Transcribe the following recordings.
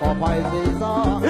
có phải lý do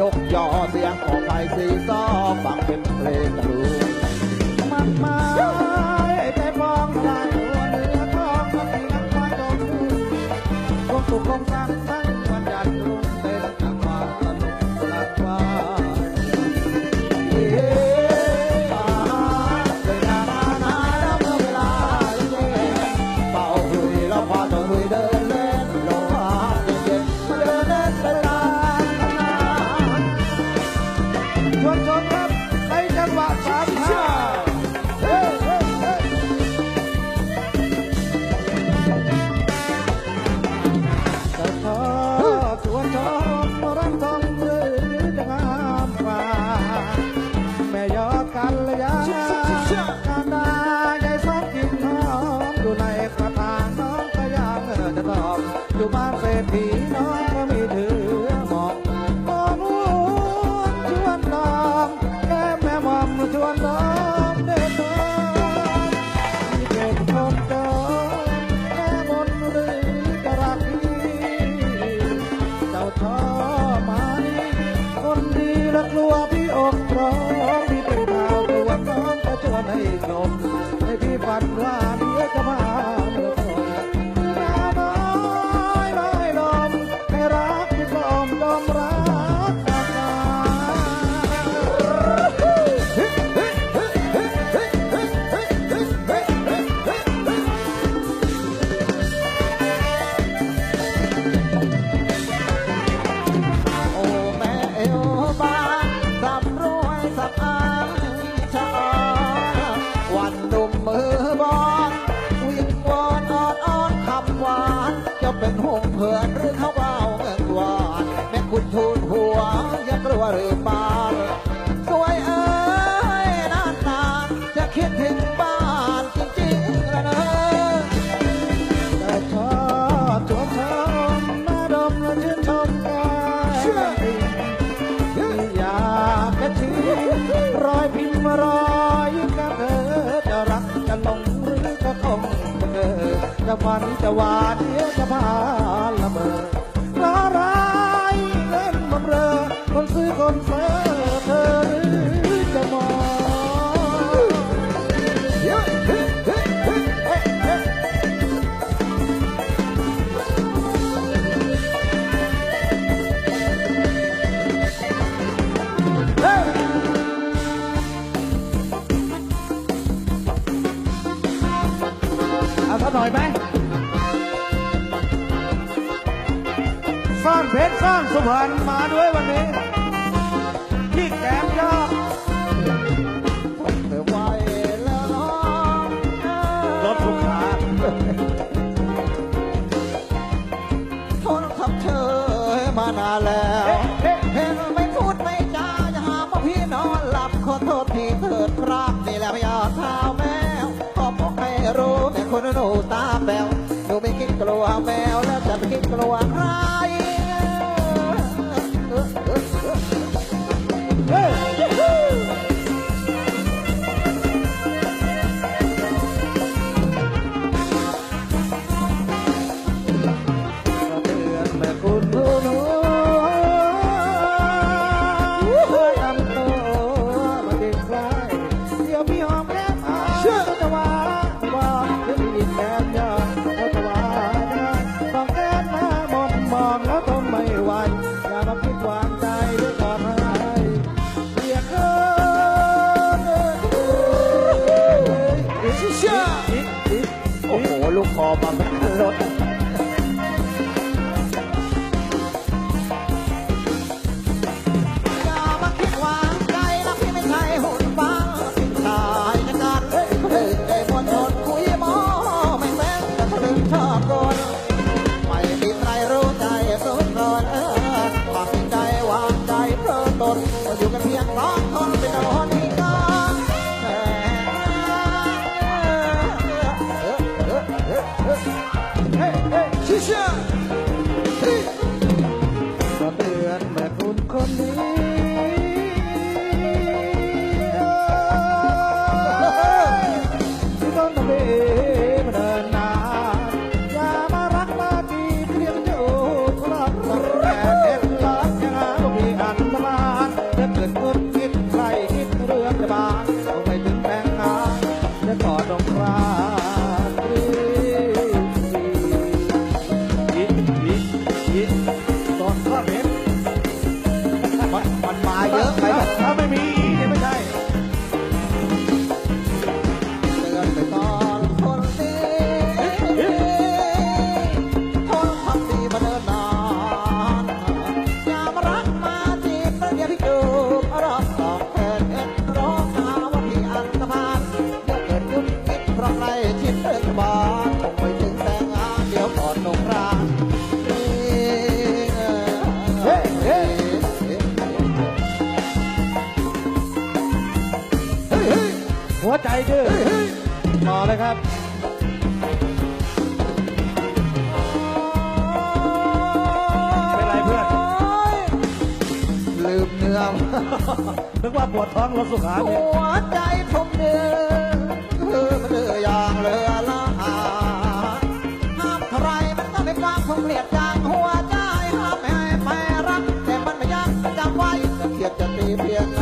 ยกย่อเสียงของไทยสีซอฟังเป็นเพลงตรู God. ฝันจะหวาดเดียวจะพาละเมอ สร้างเพชรสร้างสุพรรณมาด้วยวันนี้ที่แกมยอดรถลูกค้าทรศัพเธอมานานแล้วไม่พูดไม่จาอย่าหาว่พี่นอนหลับขอโทษที่เถิดครับนี่แหละพยาท้าแมวขอบอกให้รู้แม่คนหนูตาแป๋วหนูไม่คิดกลัวแมวแล้วจะไม่คิดกลัวใครานึกว่าปวดท้องรถสุขาหัวใจผมเดือดเดืออย่างเรือละอาห้ามใครมันก็ไม่ฟังคงเกลียดจางหัวใจห้ามให้ไปรักแต่มันไม่ยังจำไว้เกียดจะตีเพียง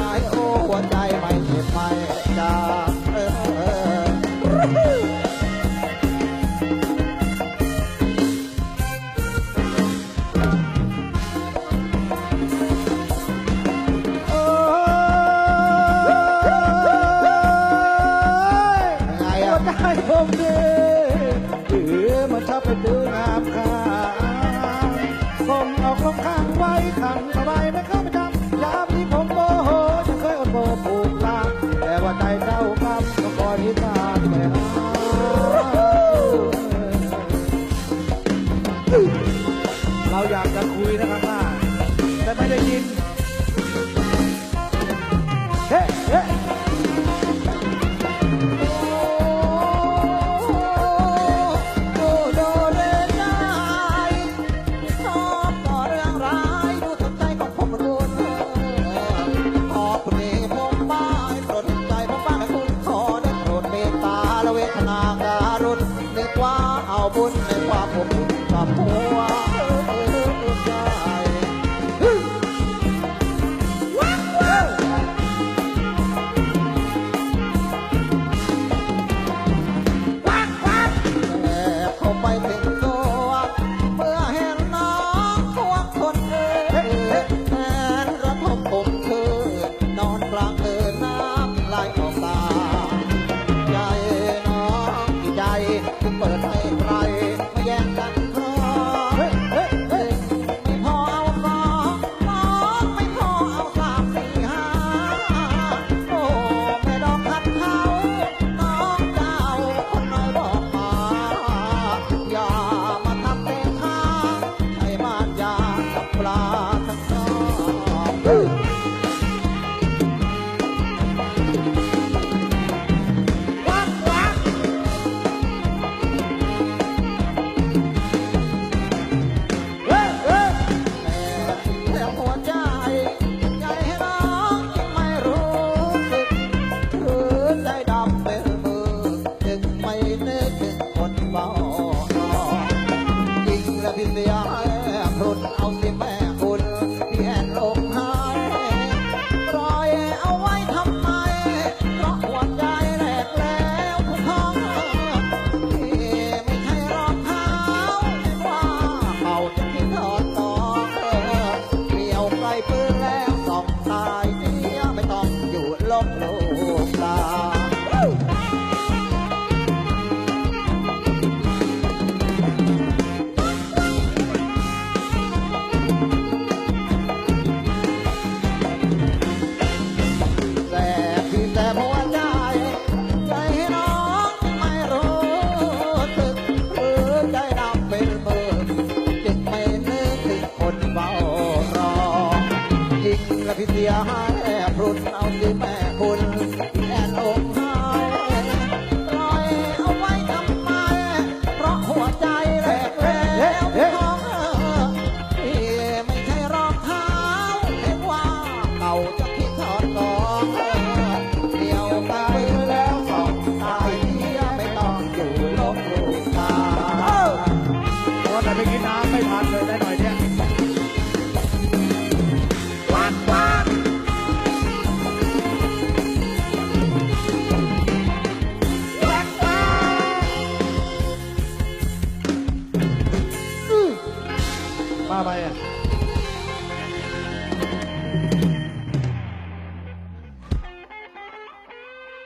มาไปอะ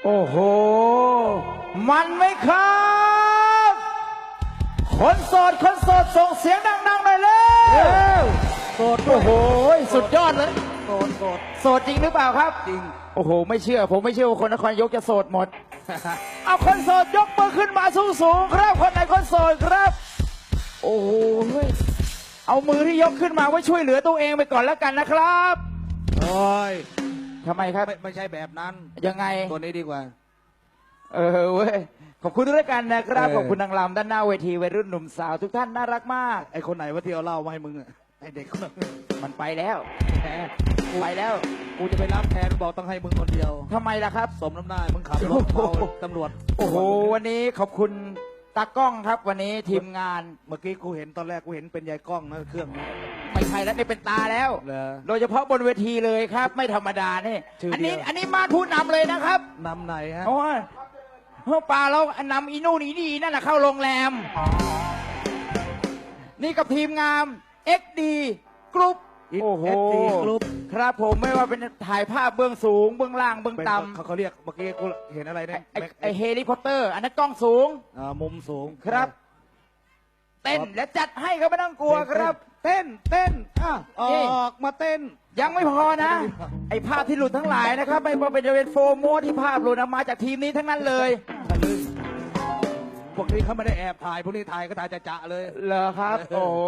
โอ้โห มันไหมครับ คนโสด คนโสด ส่งเสียงดังๆหน่อยเร็วโสดโอ้โห สุดยอดเลย โสดโสดโสดจริงหรือเปล่าครับ จริง โอ้โห ไม่เชื่อ ผมไม่เชื่อว่าคนนครนายกจะโสดหมด เอาคนโสดยกมือขึ้นมาสูงสูงๆครับ คนไหนคนโสดครับ โอ้โห เฮ้ยเอามือที่ยกขึ้นมาไว้ช่วยเหลือตัวเองไปก่อนแล้วกันนะครับโอ้ยทำไมครับ ไม่ไม่ใช่แบบนั้น ยังไง ตัวนี้ดีกว่า เออเว้ย ขอบคุณด้วยกันนะครับ เออ ขอบคุณนางรำด้านหน้าเวทีวัยรุ่นหนุ่มสาวทุกท่านน่ารักมาก ไอคนไหนว่าที่เอาเหล้ามาให้มึงอะไอเด็กคนนั้นมันไปแล้วแหมไปแล้วกูจะไปรับแทนบอกต้องให้มึงคนเดียว ทำไมล่ะครับ สมน้ำหน้ามึงขับรถเมาตำรวจโอ้โห วันนี้ขอบคุณ ตากล้องครับวันนี้ทีมงานเมื่อกี้กูเห็นตอนแรกกูเห็นเป็นยายกล้องนะเครื่องนี้ ไม่ใช่แล้วนี่เป็นตาแล้ว เหรอโดยเฉพาะบนเวทีเลยครับ ไม่ธรรมดานี่ชื่ออันนี้เดียว อันนี้มาผู้นำเลยนะครับนำไหนฮะเพราะว่าเพราะป่าเรานำอีนู่นอีนี่นั่นนะเข้าโรงแรม นี่กับทีมงาน XD กรุ๊ป อีกโอ้โห SD กรุ๊ปครับผมไม่ว่าเป็นถ่ายภาพเบื้องสูง เบื้องล่างเบื้องเป็นต่เขาเขาเรียกเมื่อกี้กูเห็นอะไรำเนี่ยไอ้แม็กไอเฮลิคอปเตอร์ อันนั้นกล้องสูงอ่ามุมสูง ครับ เต้นและจัดให้เขาไม่ต้องกลัวครับ เต้นเต้นอะอนี่ อกมาเต้น ยังไม่พอนะ ไอภาพที่หลุดทั้งหลายนะครับ ไม่ว่าเป็นจะเป็นโฟโมที่ภาพหลุดออกมาจากทีมนี้ทั้งนั้นเลย ทะลึ่งพวกนี้เขาไม่ได้แอบถ่าย พวกนี้ถ่ายก็ถ่ายจะๆเลย เหรอครับ โอ้โห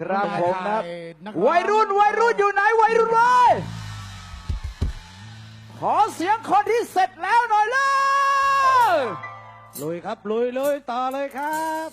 ครับผมนะวัยรุ่นวัยรุ่นอยู่ไหนวัยรุ่นเว้ยขอเสียงคนที่เสร็จแล้วหน่อยเลยลุยครับลุยลุยต่อเลยครับ